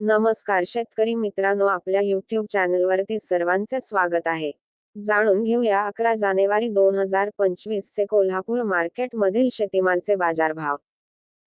नमस्कार शेतकरी मित्रांनो आपल्या युट्यूब चॅनलवरती सर्वांचे स्वागत आहे. जाणून घेऊया अकरा जानेवारी दोन हजार पंचवीस चे कोल्हापूर मार्केट मधील शेतीमालचे बाजारभाव.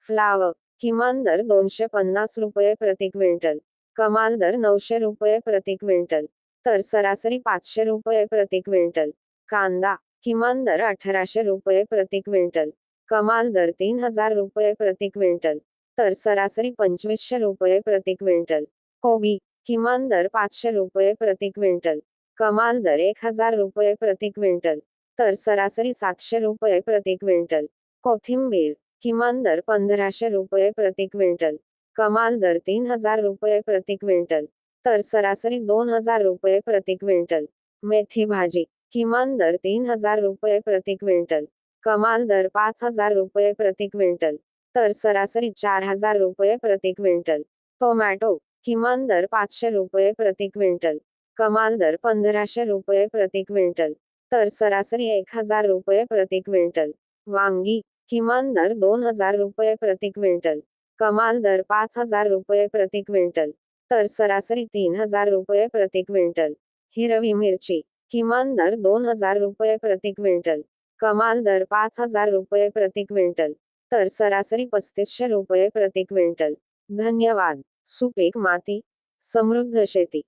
फ्लाव किमान दर दोनशे पन्नास रुपये प्रति क्विंटल कमाल दर नऊशे रुपये प्रति क्विंटल तर सरासरी पाचशे रुपये प्रति क्विंटल कांदा किमान दर अठराशे रुपये प्रति क्विंटल कमाल दर तीन हजार रुपये प्रति क्विंटल तर सरासरी पंचवीसशे रुपये प्रति क्विंटल. कोबी किमान दर पाचशे रुपये प्रति क्विंटल. कमाल दर एक हजार रुपये प्रति क्विंटल. तर सरासरी सातशे रुपये प्रति क्विंटल. कोथिंबीर किमान दर पंधराशे रुपये प्रति क्विंटल. कमाल दर तीन हजार रुपये प्रति क्विंटल. तर सरासरी दोन हजार रुपये प्रति क्विंटल. मेथी भाजी किमान दर तीन हजार रुपये प्रति क्विंटल. कमाल दर पाच हजार रुपये प्रति क्विंटल. तर सरासरी चार हजार रुपये प्रति क्विंटल. टोमॅटो किमान दर पाचशे रुपये प्रति क्विंटल. कमाल दर पंधराशे रुपये प्रति क्विंटल. तर सरासरी एक हजार रुपये प्रति क्विंटल. वांगी किमान दर दोन हजार रुपये प्रति क्विंटल. कमाल दर पाच हजार रुपये प्रति क्विंटल. तर सरासरी तीन हजार रुपये प्रति क्विंटल. हिरवी मिरची किमान दर दोन हजार रुपये प्रति क्विंटल. कमाल दर पाच हजार रुपये प्रति क्विंटल. तर सरासरी पस्तीसशे रुपये प्रति क्विंटल. धन्यवाद. सुपीक माती. समृद्ध शेती.